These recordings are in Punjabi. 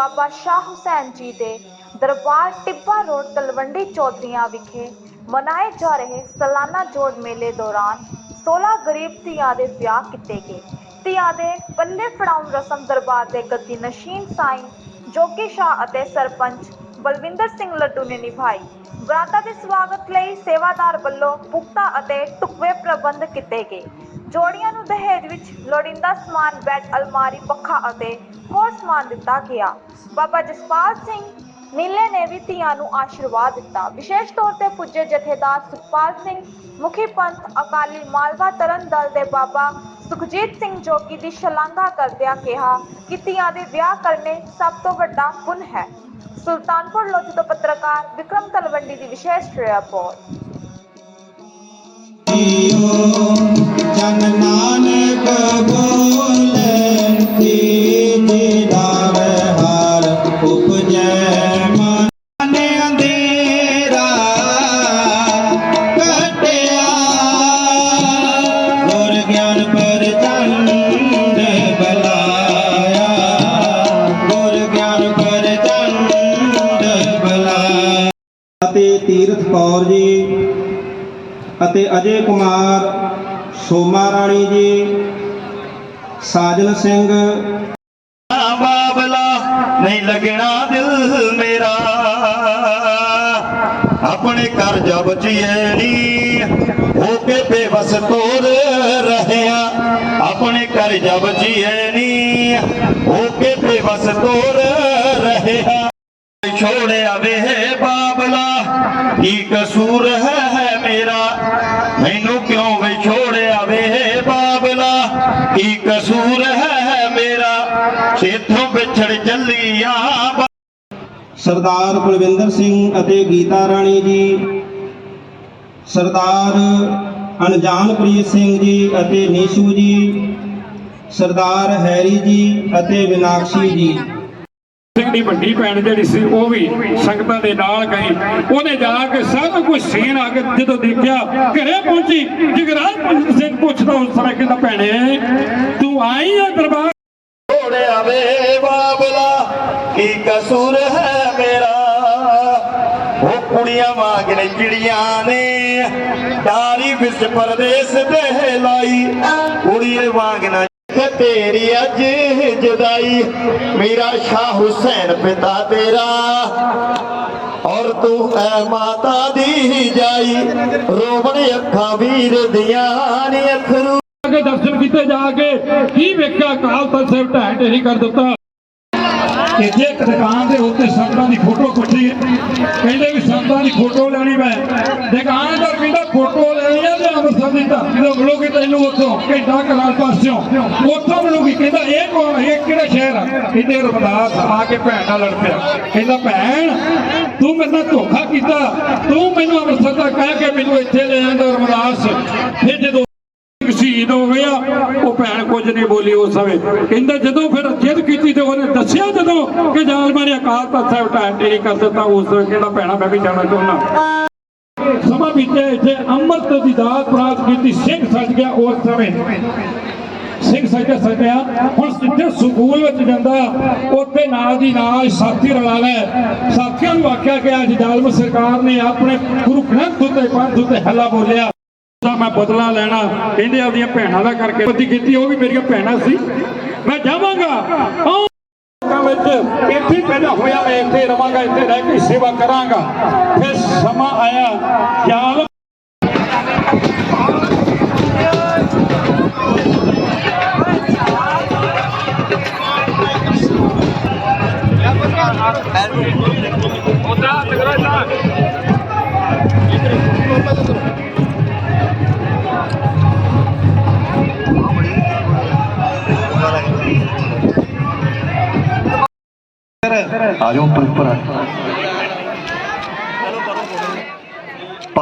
ਬਾਬਾ ਸ਼ਾਹ ਹੁਸੈਨ ਜੀ ਦੇ ਦਰਬਾਰ ਟਿੱਬਾ ਰੋਡ, ਤਲਵੰਡੀ ਚੌਧਰੀਆਂ ਵਿਖੇ ਮਨਾਏ ਜਾ ਰਹੇ ਸਾਲਾਨਾ ਜੋੜ ਮੇਲੇ ਦੌਰਾਨ 16 ਗਰੀਬ ਧੀਆਂ ਦੇ ਵਿਆਹ ਕੀਤੇ ਗਏ। ਧੀਆਂ ਦੇ ਪੱਲੇ ਫੜਾਉਣ ਰਸਮ ਦਰਬਾਰ ਦੇ ਗੱਦੀ ਨਸ਼ੀਨ ਸਾਈਂ ਜੋਗੀ ਸ਼ਾਹ ਅਤੇ ਸਰਪੰਚ ਬਲਵਿੰਦਰ ਸਿੰਘ ਲੱਡੂ ਨੇ ਨਿਭਾਈ। ਬਰਾਤਾ ਦੇ ਸਵਾਗਤ ਲਈ ਸੇਵਾਦਾਰ ਵੱਲੋਂ ਪੁਖਤਾ ਅਤੇ ਟੁਕਵੇ ਪ੍ਰਬੰਧ ਕੀਤੇ ਗਏ। ਜੋੜੀਆਂ ਨੂੰ ਦਹੇਜ ਵਿੱਚ ਲੋੜੀਂਦਾ ਸਮਾਨ, ਬੈੱਡ, ਅਲਮਾਰੀ, ਪੱਖਾ ਅਤੇ ਹੋਰ ਸਮਾਨ ਦਿੱਤਾ ਗਿਆ। ਬਾਬਾ ਜਸਪਾਲ ਸਿੰਘ ਨੀਲੇ ਨੇ ਵੀ ਧੀਆਂ ਨੂੰ ਆਸ਼ੀਰਵਾਦ ਦਿੱਤਾ। ਵਿਸ਼ੇਸ਼ ਤੌਰ ਤੇ ਪੁੱਜੇ ਜਥੇਦਾਰ ਸੁਖਪਾਲ ਸਿੰਘ, ਮੁਖੀ ਪੰਥ ਅਕਾਲੀ ਮਾਲਵਾ ਤਰਨ ਦਲ ਦੇ ਬਾਬਾ ਸੁਖਜੀਤ ਸਿੰਘ ਜੋਗੀ ਦੀ ਸ਼ਲਾਘਾ ਕਰਦਿਆਂ ਕਿਹਾ ਕਿ ਧੀਆਂ ਦੇ ਵਿਆਹ ਕਰਨੇ ਸਭ ਤੋਂ ਵੱਡਾ ਪੁੰਨ ਹੈ। ਸੁਲਤਾਨਪੁਰ ਲੋਧੀ ਤੋਂ ਪੱਤਰਕਾਰ ਵਿਕਰਮ ਤਲਵੰਡੀ ਦੀ ਵਿਸ਼ੇਸ਼ ਰਿਪੋਰਟ। ਜਨ ਨਾਨਕ ਬੋਲੇ ਗਿਆਨ ਪਰ ਚੰਦ ਬਲਾਇਆ। ਗੁਰ ਗਿਆਨ ਪਰ ਚੰਦ ਬਲਾਇਆ। ਅਤੇ ਤੀਰਥ ਕੌਰ ਜੀ ਅਤੇ ਅਜੇ ਕੁਮਾਰ ਸੋਮਾ ਰਾਣੀ ਜੀ, ਸਾਜਨ ਸਿੰਘ। ਬਾਬਲਾ ਨਹੀਂ ਲੱਗਣਾ ਦਿਲ ਮੇਰਾ। ਆਪਣੇ ਘਰ ਜਾ ਬਚੀਏ ਨੀ। ਹੋ ਕੇ ਬੇਵਸ ਤੋਰ ਰਹਿਆ। ਆਪਣੇ ਘਰ ਜਾ ਬਚੀਏ ਨੀ। ਹੋ ਕੇ ਬੇਵਸ ਤੋਰ ਰਹਿਆ। ਛੋੜਿਆ ਵੇ ਬਾਬਲਾ, ਕੀ ਕਸੂਰ ਹੈ ਹੈ ਮੇਰਾ ਮੈਨੂੰ ਕਿਉਂ ਵੇ ਛੋੜਿਆ ਵੇ ਬਾਬਲਾ ਕੀ ਕਸੂਰ ਹੈ ਮੇਰਾ ਸੇਥੋਂ ਵਿਛੜ ਚੱਲੀਆਂ ਸਰਦਾਰ ਬਲਵਿੰਦਰ ਸਿੰਘ ਅਤੇ ਗੀਤਾ ਰਾਣੀ ਜੀ, ਸਰਦਾਰ ਅਣਜਾਨਪ੍ਰੀਤ ਸਿੰਘ ਜੀ ਅਤੇ ਨੀਸ਼ੂ ਜੀ, ਸਰਦਾਰ ਹੈਰੀ ਜੀ ਅਤੇ ਵਿਨਾਕਸ਼ੀ ਜੀ। ਸਿੰਘ ਦੀ ਵੱਡੀ ਭੈਣ ਜਿਹੜੀ ਸੀ, ਉਹ ਵੀ ਸੰਗਤਾਂ ਦੇ ਨਾਲ ਗਈ। ਉਹਨੇ ਜਾ ਕੇ ਸਾਰਾ ਕੁਝ ਸੀਨ ਆ ਕੇ ਜਦੋਂ ਦੇਖਿਆ, ਘਰੇ ਪਹੁੰਚੀ। ਜਗਰਾਜ ਸਿੰਘ ਪੁੱਛਦਾ ਉਸ ਸਮੇਂ ਕਹਿੰਦਾ, ਭੈਣੇ, ਤੂੰ ਆਈ ਆ ਦਰਬਾਰ? ਛੋੜਿਆ ਵੇ ਬਾਬਲਾ, ਕੀ ਕਸੂਰ ਹੈ ਮੇਰਾ? ਉਹ ਕੁੜੀਆਂ ਵਾਂਗਣ ਚਿੜੀਆਂ ਨੇ ਡਾਰੀ ਵਿੱਚ ਪਰਦੇਸ ਦੇ ਲਾਈ। ਕੁੜੀਏ ਵਾਂਗਣਾ ਤੇਰੀ ਅੱਜ ਜੁਦਾਈ। ਮੇਰਾ ਸ਼ਾਹ ਹੁਸੈਨ ਪਿਤਾ ਤੇਰਾ। ਔਰ ਤੂੰ ਐ ਮਾਤਾ ਦੀ ਜਾਈ। ਰੋਵਣ ਅੱਖਾਂ ਵੀਰ ਦੀਆਂ ਨੀ ਅਥਰੂ ਕੇ ਦਰਸ਼ਨ ਕੀਤੇ ਜਾ ਕੇ, ਕੀ ਵੇਖਿਆ? ਕਾਲ ਤਖਤ ਸਾਹਿਬ ਢਹਿ ਢੇਰੀ ਕਰ ਦਿੱਤਾ। ਕਿ ਜੇ ਇੱਕ ਦੁਕਾਨ ਦੇ ਉੱਤੇ ਸੰਤਾਂ ਦੀ ਫੋਟੋ ਕੁੱਟੀ ਕਹਿੰਦੇ ਵੀ ਸੰਤਾਂ ਦੀ ਫੋਟੋ ਲੈਣੀ ਮੈਂ। ਦੁਕਾਨਦਾਰ ਕਹਿੰਦਾ, ਫੋਟੋ ਲੈਣੀ ਆ ਦੀ ਧਰਤੀ ਤੋਂ ਮਿਲੂਗੀ ਤੈਨੂੰ ਉੱਥੋਂ ਘੰਟਾ ਕਨਾਲ ਪਾਸਿਓਂ ਉੱਥੋਂ ਮਿਲੂਗੀ। ਕਹਿੰਦਾ ਇਹ ਕੌਣ ਹੈ? ਇਹ ਕਿਹੜਾ ਸ਼ਹਿਰ ਆ? ਕਹਿੰਦੇ ਰਮਦਾਸ ਆ ਕੇ ਭੈਣ ਨਾਲ ਲੜ ਪਿਆ। ਕਹਿੰਦਾ, ਭੈਣ, ਤੂੰ ਮੇਰੇ ਨਾਲ ਧੋਖਾ ਕੀਤਾ। ਤੂੰ ਮੈਨੂੰ ਅੰਮ੍ਰਿਤਸਰ ਦਾ ਕਹਿ ਕੇ ਮੈਨੂੰ ਇੱਥੇ ਲੈ ਆਂਦਾ ਰਮਦਾਸ ਫਿਰ ਜਦੋਂ ਸ਼ਹੀਦ ਹੋ ਗਿਆ, ਉਹ ਭੈਣ ਕੁਝ ਨਹੀਂ ਬੋਲੀ ਉਸ ਸਮੇਂ। ਕਹਿੰਦਾ, ਜਦੋਂ ਫਿਰ ਜਿੱਦ ਕੀਤੀ ਤੇ ਉਹਨੇ ਦੱਸਿਆ ਜਦੋਂ ਕਿ ਜਾਲਮਾਂ ਨੇ ਅਕਾਲ ਤਖਤ ਸਾਹਿਬ ਢਾਹ ਢੇਰੀ ਕਰ ਦਿੱਤਾ ਉਸ ਸਮੇਂ। ਕਹਿੰਦਾ, ਭੈਣਾ, ਮੈਂ ਵੀ ਜਾਣਾ ਚਾਹੁੰਦਾ। ਸਮਾਂ ਬੀਤਿਆ ਇੱਥੇ, ਅੰਮ੍ਰਿਤ ਦੀ ਦਾਤ ਪ੍ਰਾਪਤ ਕੀਤੀ, ਸਿੰਘ ਸੱਜ ਗਿਆ ਉਸ ਸਮੇਂ। ਸਿੰਘ ਸੱਜਿਆ ਸੱਜਿਆ ਹੁਣ ਜਿੱਥੇ ਸਕੂਲ ਵਿੱਚ ਜਾਂਦਾ, ਉੱਥੇ ਨਾਲ ਦੀ ਨਾਲ ਸਾਥੀ ਰਲਾ ਲੈ। ਸਾਥੀਆਂ ਨੂੰ ਆਖਿਆ ਗਿਆ ਅੱਜ ਜ਼ਾਲਮ ਸਰਕਾਰ ਨੇ ਆਪਣੇ ਗੁਰੂ ਗ੍ਰੰਥ ਉੱਤੇ, ਪੰਥ ਉੱਤੇ ਹੱਲਾ ਬੋਲਿਆ। ਦਾ ਮੈਂ ਬਦਲਾ ਲੈਣਾ ਕਹਿੰਦੇ ਆਪਣੀਆਂ ਭੈਣਾਂ ਦਾ ਕਰਕੇ ਪਤੀ ਕੀਤੀ, ਉਹ ਵੀ ਮੇਰੀਆਂ ਭੈਣਾਂ ਸੀ। ਮੈਂ ਜਾਵਾਂਗਾ। ਵਿੱਚ ਇੱਥੇ ਹੀ ਪੈਦਾ ਹੋਇਆ ਮੈਂ ਇੱਥੇ ਰਵਾਂਗਾ ਇੱਥੇ ਰਹਿ ਕੇ ਸੇਵਾ ਕਰਾਂਗਾ ਫਿਰ ਸਮਾਂ ਆਇਆ ਜਾਲ ਆ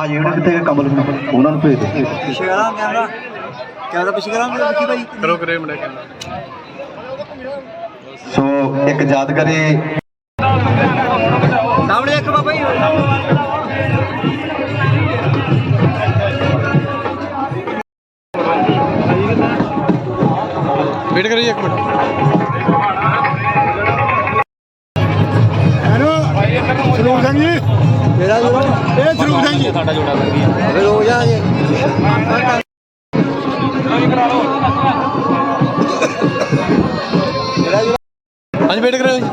ਭਾਜੀ ਉਹਨਾਂ ਕਿੱਥੇ ਕਮਲ ਨੂੰ। ਉਹਨਾਂ ਨੂੰ ਭੇਜ ਦੇ ਪਿੱਛੇ ਕਰਾਂ ਕੈਮਰਾ ਕੈਮਰਾ ਪਿੱਛੇ ਕਰਾਂਗੇ ਵਿੱਕੀ ਭਾਈ? ਕਰੋ ਕਰੇ ਮੜਾ ਕੇ ਸੋ ਇੱਕ ਯਾਦਗਾਰੀ ਸਾਹਮਣੇ ਇੱਕ ਬਾਬਾ ਜੀ। ਵੇਟ ਕਰੀਏ ਇੱਕ ਮਿੰਟ। ਸਰੂਪ ਸਿੰਘ ਜੀ। ਕਿਹੜਾ ਜੋੜਾ ਇਹ ਸਰੂਪ ਸਿੰਘ ਜੀ। ਸਾਡਾ ਜੋੜਾ ਲੱਗੀ ਫਿਰ ਹੋ ਜਾ। ਜੀ ਹਾਂਜੀ ਵੇਟ ਕਰਿਓ ਜੀ।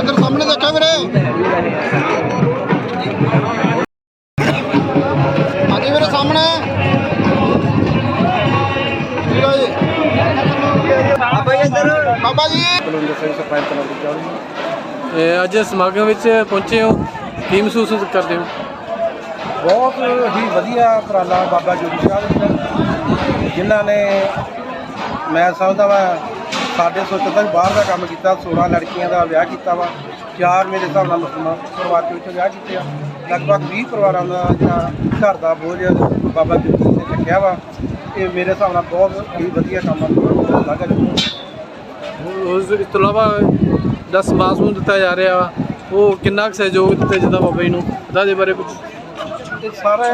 ਅੰਦਰ ਸਾਹਮਣੇ ਦੇਖਿਆ ਵੀਰੇ। ਹਾਂਜੀ ਵੀਰੇ ਸਾਹਮਣੇ। ਠੀਕ ਜੀ। ਬਾਬਾ ਜੀ ਬਾਬਾ ਅੱਜ ਸਮਾਗਮ ਵਿੱਚ ਪਹੁੰਚੇ ਹੋ। ਕੀ ਮਹਿਸੂਸ ਕਰਦੇ ਹੋ? ਬਹੁਤ ਹੀ ਵਧੀਆ ਉਪਰਾਲਾ ਬਾਬਾ ਜੋਗੀ ਸਾਹਿਬ ਜੀ ਦਾ। ਜਿਨ੍ਹਾਂ ਨੇ ਮੈਂ ਸਮਝਦਾ ਵਾ ਸਾਡੇ ਸੋਚਣ ਤੋਂ ਵੀ ਬਾਹਰ ਦਾ ਕੰਮ ਕੀਤਾ 16 ਲੜਕੀਆਂ ਦਾ ਵਿਆਹ ਕੀਤਾ ਵਾ ਚਾਰ ਮੇਰੇ ਹਿਸਾਬ ਨਾਲ ਮੁਸਲਮਾਨ ਪਰਿਵਾਰ ਦੇ ਵਿੱਚ ਵਿਆਹ ਕੀਤੇ ਆ। ਲਗਭਗ 20 ਪਰਿਵਾਰਾਂ ਦਾ ਜਿਹੜਾ ਘਰ ਦਾ ਬੋਝ ਬਾਬਾ ਜੋਗੀ ਨੇ ਚੱਕਿਆ ਵਾ। ਇਹ ਮੇਰੇ ਹਿਸਾਬ ਨਾਲ ਬਹੁਤ ਹੀ ਵਧੀਆ ਕੰਮ ਆ ਲੱਗਾ ਜੀ ਉਸ ਤੋਂ ਇਲਾਵਾ ਦਾ ਸਮਾਜ ਨੂੰ ਦਿੱਤਾ ਜਾ ਰਿਹਾ ਵਾ। ਉਹ ਕਿੰਨਾ ਕੁ ਸਹਿਯੋਗ ਦਿੱਤਾ ਜਾਂਦਾ ਬਾਬਾ ਜੀ ਨੂੰ? ਪਤਾ ਦੇ ਬਾਰੇ ਕੁਝ ਇਹ ਸਾਰੇ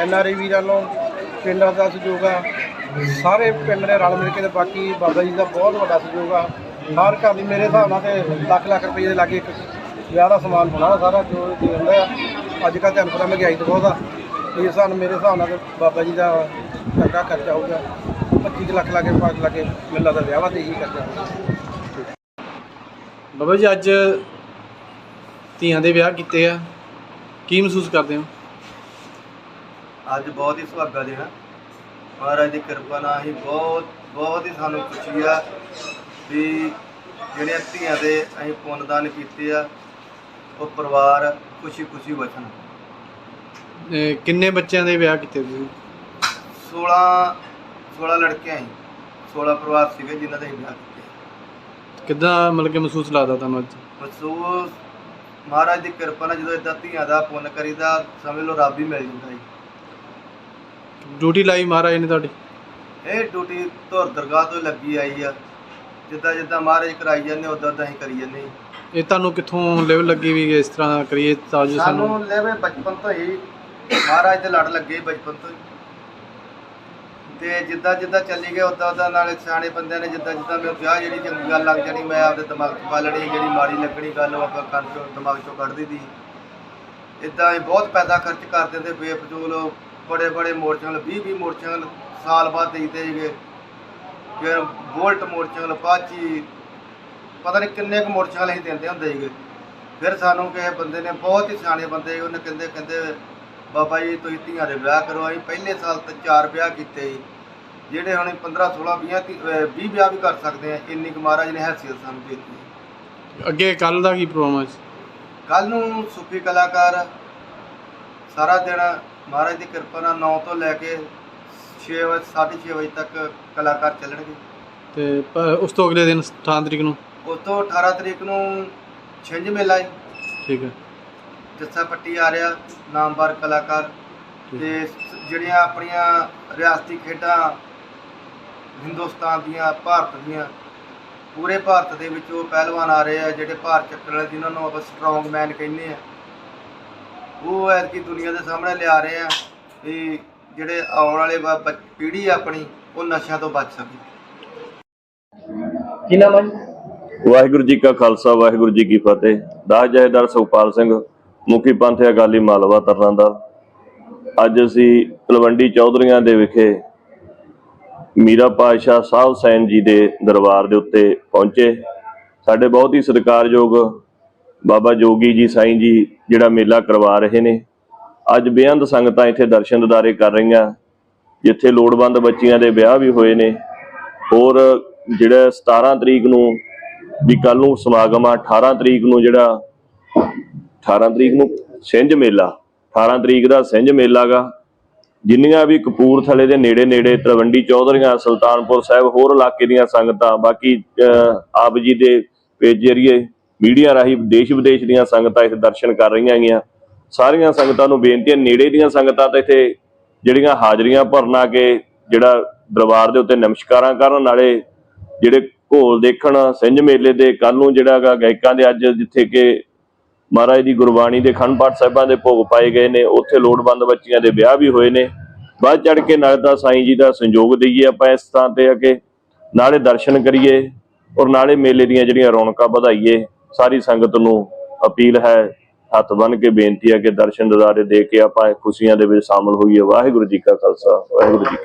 ਐਨ ਆਰ ਆਈ ਵੀਰਾਂ ਨੂੰ ਪਿੰਡਾਂ ਦਾ ਸਹਿਯੋਗ ਆ। ਸਾਰੇ ਪਿੰਡ ਨੇ ਰਲ ਮਿਲ ਕੇ ਤੇ ਬਾਕੀ ਬਾਬਾ ਜੀ ਦਾ ਬਹੁਤ ਵੱਡਾ ਸਹਿਯੋਗ ਆ। ਹਰ ਘਰ ਦੀ ਮੇਰੇ ਹਿਸਾਬ ਨਾਲ ਤੇ ਲੱਖ ਲੱਖ ਰੁਪਏ ਦੇ ਲਾਗੇ ਇੱਕ ਵਿਆਹ ਦਾ ਸਮਾਨ ਹੋਣਾ ਸਾਰਾ ਜੋ ਦੇ ਦਿੰਦਾ ਆ। ਅੱਜ ਕੱਲ੍ਹ ਤੁਹਾਨੂੰ ਪਤਾ ਮਹਿੰਗਾਈ ਤਾਂ ਬਹੁਤ ਆ। ਇਸ ਨਾਲ ਮੇਰੇ ਹਿਸਾਬ ਨਾਲ ਤੇ ਬਾਬਾ ਜੀ ਦਾ ਚੰਗਾ ਖਰਚਾ ਹੋਊਗਾ। 25 ਕੁ ਲੱਖ ਲਾਗੇ 5 ਲੱਗੇ ਮੈਨੂੰ ਲੱਗਦਾ ਵਿਆਹਾਂ ਤੇ ਹੀ ਖਰਚਾ ਹੋਊਗਾ। ਬਾਬਾ ਜੀ ਅੱਜ ਧੀਆਂ ਦੇ ਵਿਆਹ ਕੀਤੇ ਆ। ਕੀ ਮਹਿਸੂਸ ਕਰਦੇ ਹੋ? ਅੱਜ ਬਹੁਤ ਹੀ ਸੁਹਾਗਾ ਦੇਣਾ ਮਹਾਰਾਜ ਦੀ ਕਿਰਪਾ ਨਾਲ ਹੀ ਬਹੁਤ ਬਹੁਤ ਹੀ ਸਾਨੂੰ ਖੁਸ਼ੀ ਆ ਵੀ ਜਿਹੜੀਆਂ ਧੀਆਂ ਦੇ ਅਸੀਂ ਪੁੰਨਦਾਨ ਕੀਤੇ ਆ ਉਹ ਪਰਿਵਾਰ ਖੁਸ਼ੀ ਖੁਸ਼ੀ ਇਹ ਕਿੰਨੇ ਬੱਚਿਆਂ ਦੇ ਵਿਆਹ ਕੀਤੇ ਤੁਸੀਂ? 16 16 ਲੜਕੀਆਂ ਸੀ 16 ਪਰਿਵਾਰ ਸੀਗੇ ਜਿਨ੍ਹਾਂ ਦੇ ਅਸੀਂ ਵਿਆਹ ਕੀਤੇ ਕਿੱਦਾਂ ਮਤਲਬ ਕਿ ਮਹਿਸੂਸ ਲੱਗਦਾ ਤੁਹਾਨੂੰ ਅੱਜ? ਮਹਿਸੂਸ ਮਹਾਰਾਜ ਦੀ ਕਿਰਪਾ ਨਾਲ ਜਦੋਂ ਇਦਾਂ ਧੀਆਂ ਦਾ ਪੁੰਨ ਕਰੀਦਾ ਸਮਝ ਲਓ ਰੱਬ ਹੀ ਮਿਲ ਜਾਂਦਾ ਜੀ। ਡਿਊਟੀ ਲਾਈ ਮਹਾਰਾਜ ਨੇ ਤੁਹਾਡੀ? ਇਹ ਡਿਊਟੀ ਧੁਰ ਦਰਗਾਹ ਤੋਂ ਲੱਗੀ ਆਈ ਆ। ਜਿੱਦਾਂ ਜਿੱਦਾਂ ਮਹਾਰਾਜ ਕਰਾਈ ਜਾਂਦੇ ਉਦਾਂ ਉਦਾਂ ਹੀ ਕਰੀ ਜਾਂਦੇ ਜੀ। ਇਹ ਤੁਹਾਨੂੰ ਕਿੱਥੋਂ ਲੈਵਲ ਲੱਗੀ ਵੀ ਇਸ ਤਰ੍ਹਾਂ ਕਰੀਏ ਤਾਂ ਜੋ ਸਾਨੂੰ? ਸਾਨੂੰ ਲੈਵੇ ਬਚਪਨ ਤੋਂ ਹੀ ਮਹਾਰਾਜ ਦੇ ਲੜ ਲੱਗੇ ਬਚਪਨ ਤੋਂ ਹੀ। ਤੇ ਜਿੱਦਾਂ ਜਿੱਦਾਂ ਚੱਲੀ ਗਏ ਉਦਾਂ ਉਦਾਂ ਨਾਲੇ ਸਿਆਣੇ ਬੰਦਿਆਂ ਨੇ ਜਿੱਦਾਂ ਜਿੱਦਾਂ ਮੈਨੂੰ ਵਿਆਹ ਜਿਹੜੀ ਚੰਗੀ ਗੱਲ ਲੱਗ ਜਾਣੀ, ਮੈਂ ਆਪਦੇ ਦਿਮਾਗ 'ਚ ਪਾ ਲੈਣੀ, ਜਿਹੜੀ ਮਾੜੀ ਲੱਗਣੀ ਗੱਲ ਉਹ ਆਪਾਂ ਕੰਨ ਚੋਂ, ਦਿਮਾਗ 'ਚੋਂ ਕੱਢ ਦਿੱਤੀ ਇਦਾਂ ਹੀ ਬਹੁਤ ਪੈਸਾ ਖਰਚ ਕਰ ਦਿੰਦੇ, ਬੇਫਜ਼ੂਲ, ਬੜੇ ਬੜੇ ਮੋਟਰਸਾਈਕਲ 20 20 ਮੋਟਰਸਾਈਕਲ ਸਾਲ ਬਾਅਦ ਦੇਈਦੇ ਸੀਗੇ ਫਿਰ ਬੋਲਟ ਮੋਟਰਸਾਈਕਲ ਪਾਚੀ ਪਤਾ ਨਹੀਂ ਕਿੰਨੇ ਕੁ ਮੋਟਰਸਾਈਕਲ ਅਸੀਂ ਦਿੰਦੇ ਹੁੰਦੇ ਸੀਗੇ। ਫਿਰ ਸਾਨੂੰ ਕਿਸੇ ਬੰਦੇ ਨੇ, ਬਹੁਤ ਹੀ ਸਿਆਣੇ ਬੰਦੇ ਉਹਨੇ ਕਹਿੰਦੇ ਕਹਿੰਦੇ ਬਾਬਾ ਜੀ ਤੁਸੀਂ ਧੀਆਂ ਦੇ ਵਿਆਹ ਕਰੋ। ਅਸੀਂ ਪਹਿਲੇ ਸਾਲ ਤੇ ਚਾਰ ਵਿਆਹ ਕੀਤੇ ਜੀ ਜਿਹੜੇ ਹੁਣ 15 16 20 20 ਵਿਆਹ ਵੀ ਕਰ ਸਕਦੇ ਆ ਇੰਨੀ ਕੁ ਮਹਾਰਾਜ ਨੇ ਹੈਸੀਅਤ ਸਾਨੂੰ ਦਿੱਤੀ। ਅੱਗੇ ਕੱਲ ਦਾ ਕੀ ਪ੍ਰੋਗਰਾਮ ਹੈ? ਕੱਲ ਨੂੰ ਸੂਫੀ ਕਲਾਕਾਰ ਸਾਰਾ ਦਿਨ ਮਹਾਰਾਜ ਦੀ ਕਿਰਪਾ ਨਾਲ 9 ਤੋਂ ਲੈ ਕੇ 6 ਵਜੇ 6:30 ਵਜੇ ਤੱਕ ਕਲਾਕਾਰ ਚੱਲਣਗੇ। ਤੇ ਪ- ਉਸ ਤੋਂ ਅਗਲੇ ਦਿਨ 18 ਤਰੀਕ ਨੂੰ? ਉਸ ਤੋਂ 18 ਤਰੀਕ ਨੂੰ ਛਿੰਝ ਮੇਲਾ ਹੈ ਠੀਕ ਹੈ। ਜੱਸਾ ਪੱਟੀ ਆ ਰਿਹਾ ਨਾਮਵਰ ਕਲਾਕਾਰ ਤੇ ਜਿਹੜੀਆਂ ਆਪਣੀਆਂ ਰਿਆਸਤੀ ਖੇਡਾਂ ਹਿੰਦੁਸਤਾਨ ਦੀਆਂ ਭਾਰਤ ਦੀਆਂ ਪੂਰੇ ਭਾਰਤ ਦੇ ਵਿੱਚ ਉਹ ਪਹਿਲਵਾਨ ਆ ਰਹੇ ਆ ਜਿਹੜੇ ਭਾਰ ਚੱਕਣ ਵਾਲੇ ਜਿਨ੍ਹਾਂ ਨੂੰ ਆਪਾਂ ਸਟਰੋਂਗ ਮੈਨ ਕਹਿੰਦੇ ਆ। ਉਹ ਐਤਕੀ ਦੁਨੀਆ ਦੇ ਸਾਹਮਣੇ ਲਿਆ ਰਹੇ ਆ ਵੀ ਜਿਹੜੇ ਆਉਣ ਵਾਲੇ ਪੀੜ੍ਹੀ ਆਪਣੀ ਉਹ ਨਸ਼ਿਆਂ ਤੋਂ ਬਚ ਸਕੇ। ਵਾਹਿਗੁਰੂ ਜੀ ਕਾ ਖਾਲਸਾ ਵਾਹਿਗੁਰੂ ਜੀ ਕੀ ਫਤਿਹ। ਦਾਸ ਜਹੇਦਾਰ ਸੁਖਪਾਲ ਸਿੰਘ ਮੁਖੀ ਪੰਥ ਅਕਾਲੀ ਮਾਲਵਾ ਤਰਨਾ ਦਾ। ਅੱਜ ਅਸੀਂ ਤਲਵੰਡੀ ਚੌਧਰੀਆਂ ਦੇ ਵਿਖੇ ਮੀਰਾ ਪਾਤਸ਼ਾਹ ਸਾਹਿਬ ਸੈਨ ਜੀ ਦੇ ਦਰਬਾਰ ਦੇ ਉੱਤੇ ਪਹੁੰਚੇ। ਸਾਡੇ ਬਹੁਤ ਹੀ ਸਤਿਕਾਰਯੋਗ ਬਾਬਾ ਜੋਗੀ ਜੀ ਸਾਈਂ ਜੀ ਜਿਹੜਾ ਮੇਲਾ ਕਰਵਾ ਰਹੇ ਨੇ। ਅੱਜ ਬੇਅੰਤ ਸੰਗਤਾਂ ਇੱਥੇ ਦਰਸ਼ਨ ਦਿਦਾਰੇ ਕਰ ਰਹੀਆਂ, ਜਿੱਥੇ ਲੋੜਵੰਦ ਬੱਚੀਆਂ ਦੇ ਵਿਆਹ ਵੀ ਹੋਏ ਨੇ। ਹੋਰ ਜਿਹੜਾ 17 ਤਰੀਕ ਨੂੰ ਵੀ ਕੱਲ ਨੂੰ ਸਮਾਗਮ ਆ 18 ਤਰੀਕ ਨੂੰ ਜਿਹੜਾ 18 ਤਰੀਕ ਨੂੰ ਸਿੰਝ ਮੇਲਾ 18 ਤਰੀਕ ਦਾ ਸਿੰਝ ਮੇਲਾ ਗਾ ਜਿੰਨੀਆਂ ਵੀ ਕਪੂਰਥਲੇ ਦੇ ਨੇੜੇ ਨੇੜੇ ਤਲਵੰਡੀ ਚੌਧਰੀਆਂ, ਸੁਲਤਾਨਪੁਰ ਸਾਹਿਬ, ਹੋਰ ਇਲਾਕੇ ਦੀਆਂ ਸੰਗਤਾਂ, ਬਾਕੀ ਆਪ ਜੀ ਦੇ ਪੇਜ ਜਰੀਏ ਮੀਡੀਆ ਰਾਹੀਂ ਦੇਸ਼ ਵਿਦੇਸ਼ ਦੀਆਂ ਸੰਗਤਾਂ ਇੱਥੇ ਦਰਸ਼ਨ ਕਰ ਰਹੀਆਂ ਹੈਗੀਆਂ। ਸਾਰੀਆਂ ਸੰਗਤਾਂ ਨੂੰ ਬੇਨਤੀ ਹੈ, ਨੇੜੇ ਦੀਆਂ ਸੰਗਤਾਂ ਤਾਂ ਇੱਥੇ ਜਿਹੜੀਆਂ ਹਾਜ਼ਰੀਆਂ ਭਰਨ ਆ ਕੇ ਜਿਹੜਾ ਦਰਬਾਰ ਦੇ ਉੱਤੇ ਨਮਸਕਾਰਾਂ ਕਰਨ ਨਾਲੇ ਜਿਹੜੇ ਘੋਲ ਦੇਖਣ, ਸਿੰਝ ਮੇਲੇ ਦੇ ਕੱਲ ਨੂੰ ਜਿਹੜਾ ਗਾ ਗਾਇਕਾਂ ਦੇ ਅੱਜ ਜਿੱਥੇ ਕਿ ਮਹਾਰਾਜ ਦੀ ਗੁਰਬਾਣੀ ਦੇ ਖੰਡ ਪਾਠ ਸਾਹਿਬਾਂ ਦੇ ਭੋਗ ਪਾਏ ਗਏ ਨੇ, ਉੱਥੇ ਲੋੜਵੰਦ ਬੱਚੀਆਂ ਦੇ ਵਿਆਹ ਵੀ ਹੋਏ ਨੇ। ਵੱਧ ਚੜ ਕੇ ਨਾਲੇ ਸਾਈਂ ਜੀ ਦਾ ਸੰਯੋਗ ਦਈਏ ਆਪਾਂ ਇਸ ਥਾਂ ਤੇ ਆ ਕੇ, ਨਾਲੇ ਦਰਸ਼ਨ ਕਰੀਏ ਔਰ ਨਾਲੇ ਮੇਲੇ ਦੀਆਂ ਜਿਹੜੀਆਂ ਰੌਣਕਾਂ ਵਧਾਈਏ, ਸਾਰੀ ਸੰਗਤ ਨੂੰ ਅਪੀਲ ਹੈ, ਹੱਥ ਬੰਨ ਕੇ ਬੇਨਤੀ ਹੈ ਕਿ ਦਰਸ਼ਨ ਦਿਦਾਰੇ ਦੇ ਕੇ ਆਪਾਂ ਖੁਸ਼ੀਆਂ ਦੇ ਵਿੱਚ ਸ਼ਾਮਲ ਹੋਈਏ। ਵਾਹਿਗੁਰੂ ਜੀ ਕਾ ਖਾਲਸਾ, ਵਾਹਿਗੁਰੂ ਜੀ